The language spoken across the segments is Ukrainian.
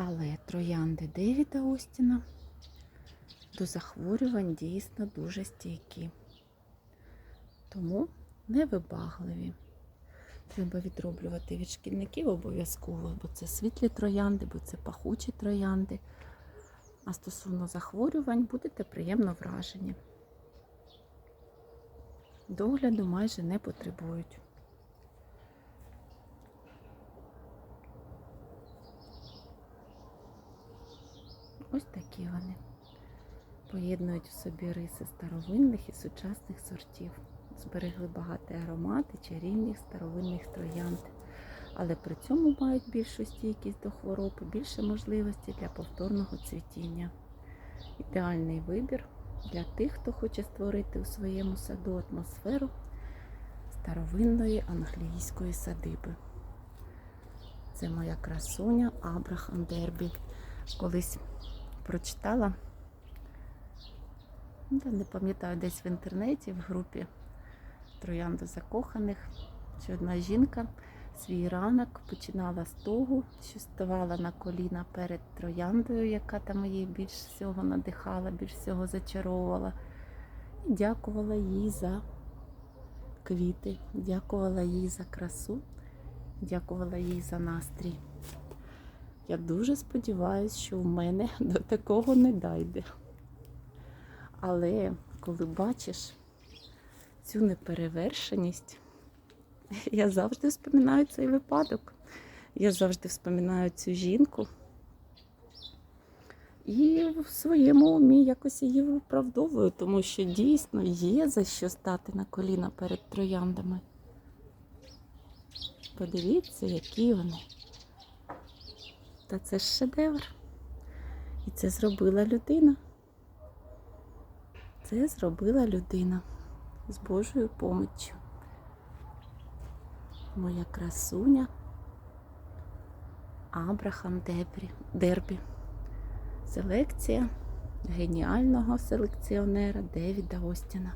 Але троянди Девіда Остіна до захворювань дійсно дуже стійкі. Тому невибагливі. Треба відроблювати від шкідників обов'язково, бо це світлі троянди, бо це пахучі троянди. А стосовно захворювань будете приємно вражені. Догляду майже не потребують. Ось такі вони. Поєднують в собі риси старовинних і сучасних сортів. Зберегли багатий аромат і чарівних старовинних троянд. Але при цьому мають більшу стійкість до хвороб і більше можливостей для повторного цвітіння. Ідеальний вибір для тих, хто хоче створити у своєму саду атмосферу старовинної англійської садиби. Це моя красуня Абрахам Дербі. Колись прочитала, не пам'ятаю, десь в інтернеті, в групі Троянда закоханих, що одна жінка свій ранок починала з того, що ставала на коліна перед трояндою, яка там її більш всього надихала, більш всього зачаровувала. І дякувала їй за квіти, дякувала їй за красу, дякувала їй за настрій. Я дуже сподіваюся, що в мене до такого не дійде. Але коли бачиш цю неперевершеність, я завжди вспоминаю цей випадок. Я завжди вспоминаю цю жінку. І в своєму умі якось її виправдовую, тому що дійсно є за що стати на коліна перед трояндами. Подивіться, які вони. Та це ж шедевр. І це зробила людина. Це зробила людина з Божою поміччю. Моя красуня Абрахам Дебрі, Дербі. Селекція геніального селекціонера Девіда Остіна.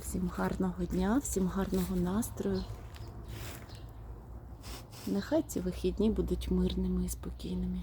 Всім гарного дня, всім гарного настрою. Нехай ці вихідні будуть мирними і спокійними.